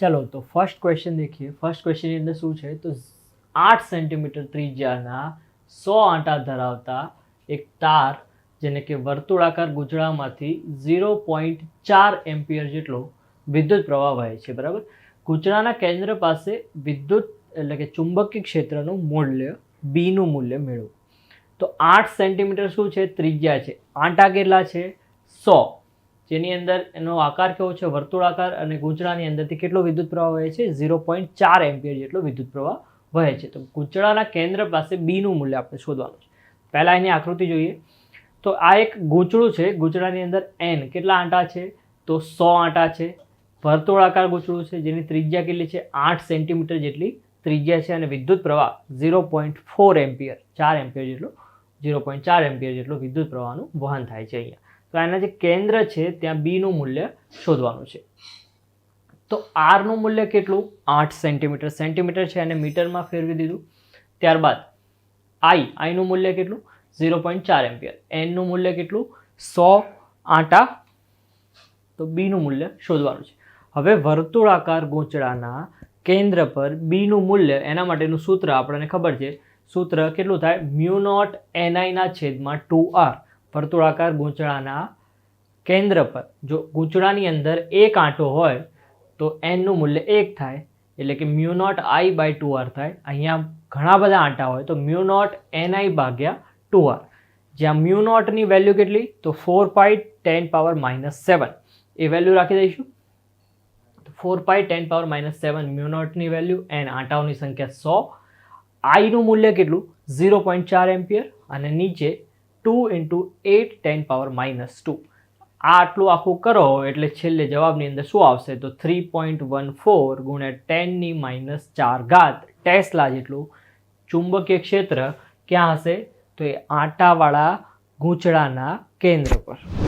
ચાલો, તો first question દેખીએ. ફર્સ્ટ ક્વેશ્ચનની અંદર શું છે? તો આઠ સેન્ટીમીટર ત્રિજ્યાના સો આંટા ધરાવતા એક તાર, જેને કે વર્તુળાકાર ગુજરામાંથી ઝીરો પોઈન્ટ ચાર એમ્પિયર જેટલો વિદ્યુત પ્રવાહ વહે છે, બરાબર? ગુજરાના કેન્દ્ર પાસે વિદ્યુત એટલે કે ચુંબકીય ક્ષેત્રનું મૂલ્ય બીનું મૂલ્ય મેળવું. તો આઠ સેન્ટીમીટર શું છે? ત્રિજ્યા છે. આંટા કેટલા છે? સો. જેની અંદર એનો આકાર કેવો છે? વર્તુળાકાર અને ગૂંચળાની અંદરથી કેટલો વિદ્યુત પ્રવાહ વહે છે? ઝીરો પોઈન્ટ ચાર એમ્પિયર જેટલો વિદ્યુત પ્રવાહ વહે છે. તો ગૂંચળાના કેન્દ્ર પાસે બીનું મૂલ્ય આપણે શોધવાનું છે. પહેલાં એની આકૃતિ જોઈએ. તો આ એક ગૂંચળું છે. ગૂંચળાની અંદર એન કેટલા આંટા છે? તો સો આંટા છે. વર્તુળાકાર ગૂંચળું છે, જેની ત્રિજ્યા કેટલી છે? આઠ સેન્ટીમીટર જેટલી ત્રિજ્યા છે અને વિદ્યુત પ્રવાહ ઝીરો પોઈન્ટ ફોર એમ્પિયર, ચાર એમ્પિયર જેટલો, ઝીરો પોઈન્ટ ચાર એમ્પિયર જેટલો વિદ્યુત પ્રવાહનું વહન થાય છે અહીંયા. તો આના જે કેન્દ્ર છે, ત્યાં બીનું મૂલ્ય શોધવાનું છે. તો આરનું મૂલ્ય કેટલું? આઠ સેન્ટીમીટર. સેન્ટીમીટર છે અને મીટરમાં ફેરવી દીધું. ત્યારબાદ આઈ આઈનું મૂલ્ય કેટલું? ઝીરો પોઈન્ટ ચાર એમ્પિયર. એનનું મૂલ્ય કેટલું? સો આટા. તો બીનું મૂલ્ય શોધવાનું છે. હવે વર્તુળાકાર ગોચડાના કેન્દ્ર પર બીનું મૂલ્ય, એના માટેનું સૂત્ર આપણને ખબર છે. સૂત્ર કેટલું થાય? મ્યુ નોટ એનઆઈના છેદમાં ટુ આર વર્તુળાકાર ગૂંચળાના કેન્દ્ર પર. જો ગૂંચળાની અંદર એક આંટો હોય, તો એનનું મૂલ્ય એક થાય, એટલે કે mu nought I by two R થાય. અહીંયા ઘણા બધા આંટા હોય, તો મ્યુ નોટ એન આઈ ભાગ્યા ટુ આર. જ્યાં મ્યુ નોટની વેલ્યુ કેટલી? તો four pi ten power minus seven એ વેલ્યુ રાખી દઈશું. Four pi ten power minus seven mu નોટની value N આંટાઓની સંખ્યા સો. આઈનું મૂલ્ય કેટલું? ઝીરો પોઈન્ટ ચાર એમ્પિયર. અને નીચે two into eight ten power minus two આ આટલું આખું કરો એટલે છેલ્લે જવાબની અંદર શું આવશે? તો થ્રી પોઈન્ટ વન ફોર ગુણ્યા ટેનની માઇનસ ચાર ઘાત. ટેસ્લા જેટલું ચુંબકીય ક્ષેત્ર ક્યાં હશે? તો એ આંટાવાળા ગૂંચળાના કેન્દ્ર પર.